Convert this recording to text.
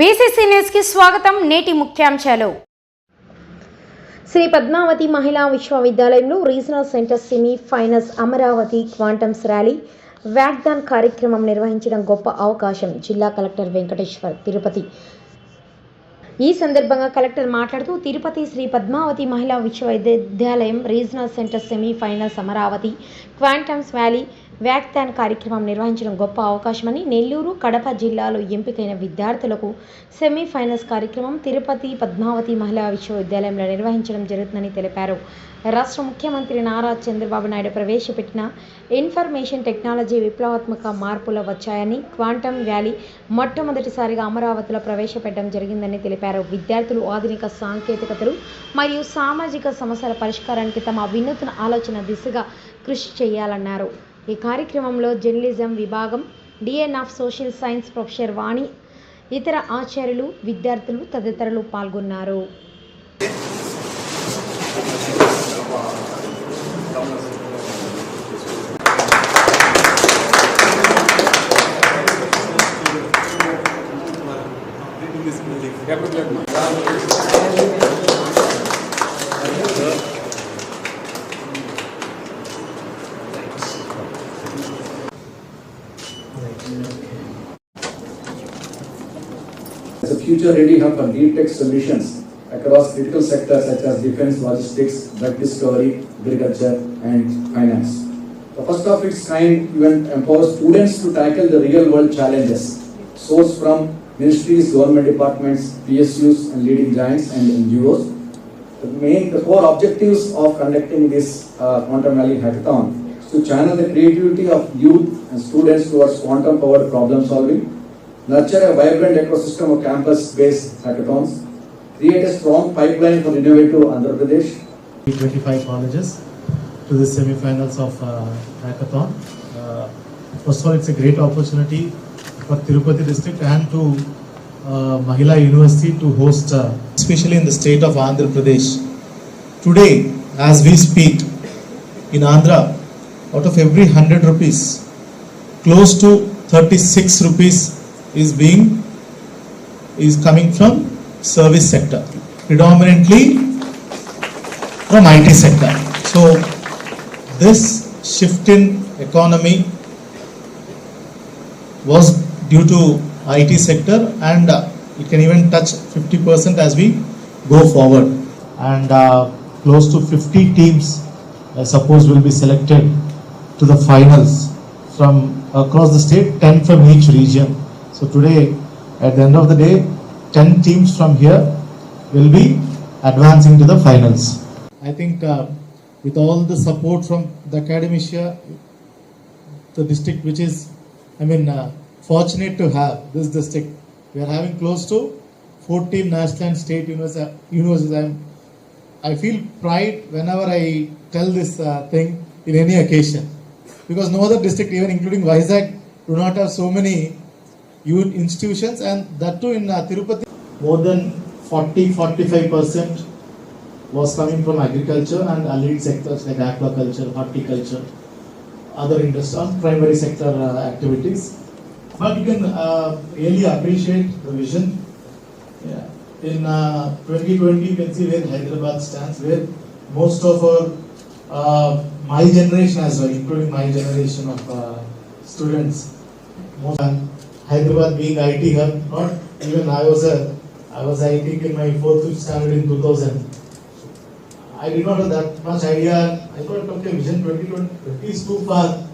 BCC న్యూస్కి స్వాగతం నేటి ముఖ్యాంశాలు. శ్రీ పద్మావతి మహిళా విశ్వవిద్యాలయంలో regional centre semi finals Amaravati quantums rally వ్యాగ్దాన్ కార్యక్రమం నిర్వహించడం గొప్ప అవకాశం జిల్లా కలెక్టర్ వెంకటేశ్వర్ తిరుపతి. ఈ సందర్భంగా కలెక్టర్ మాట్లాడుతూ తిరుపతి శ్రీ పద్మావతి మహిళా విశ్వవిద్యాలయం regional centre semi finals Amaravati quantums valley వ్యాఖ్యాన్ కార్యక్రమం నిర్వహించడం గొప్ప అవకాశమని నెల్లూరు కడప జిల్లాలో ఎంపికైన విద్యార్థులకు సెమీఫైనల్స్ కార్యక్రమం తిరుపతి పద్మావతి మహిళా విశ్వవిద్యాలయంలో నిర్వహించడం జరుగుతుందని తెలిపారు. రాష్ట్ర ముఖ్యమంత్రి నారా చంద్రబాబు నాయుడు ప్రవేశపెట్టిన ఇన్ఫర్మేషన్ టెక్నాలజీ విప్లవాత్మక మార్పులు వచ్చాయని క్వాంటమ్ వ్యాలీ మొట్టమొదటిసారిగా అమరావతిలో ప్రవేశపెట్టడం జరిగిందని తెలిపారు. విద్యార్థులు ఆధునిక సాంకేతికతలు మరియు సామాజిక సమస్యల పరిష్కారానికి తమ వినూత్న ఆలోచన దిశగా కృషి చేయాలన్నారు. ఈ కార్యక్రమంలో జర్నలిజం విభాగం dean of social science professor Vani ఇతర ఆచార్యులు విద్యార్థులు తదితరులు పాల్గొన్నారు. As future-ready hub for deep tech solutions across critical sectors such as defense, logistics, drug discovery, agriculture, and finance. The first of its kind event empowers students to tackle the real-world challenges sourced from ministries, government departments, PSUs, and leading giants and NGOs. The main, the core objectives of conducting this uh, Quantum Valley Hackathon is to channel the creativity of youth and students towards quantum-powered problem solving, nurture a vibrant ecosystem of campus-based hackathons, create a strong pipeline for innovative Andhra Pradesh, 25 colleges to the semi-finals of uh, hackathon. Uh, First of all, it's a great opportunity for Tirupati district and to uh, Mahila University to host, uh, especially in the state of Andhra Pradesh. Today, as we speak, in Andhra, out of every 100 rupees, close to 36 rupees is being is coming from service sector, predominantly from IT sector. So this shift in economy was due to IT sector and uh, it can even touch 50% as we go forward. And uh, close to 50 teams, I suppose, will be selected to the finals from across the state, 10 from each region. So today, at the end of the day, 10 teams from here will be advancing to the finals. I think uh, with all the support from the academia, the district which is, I mean, uh, fortunate to have this district. We are having close to 14 national and state universities. I'm, I feel pride whenever I tell this uh, thing in any occasion. Because no other district, even including Vizag, do not have so many un- institutions and that too in uh, Tirupati. More than 40 45 percent was coming from agriculture and allied sectors like aquaculture, horticulture, other industries, primary sector uh, activities. But you can uh, really appreciate the vision. Yeah. In uh, 2020, you can see where Hyderabad stands, where most of our, uh, my generation as well, including my generation of uh, students, most, Hyderabad being IT hub, not even I was a, I was I think in my fourth fifth standard in 2000. I did not have that much idea. I thought, okay, Vision 2020 is too far.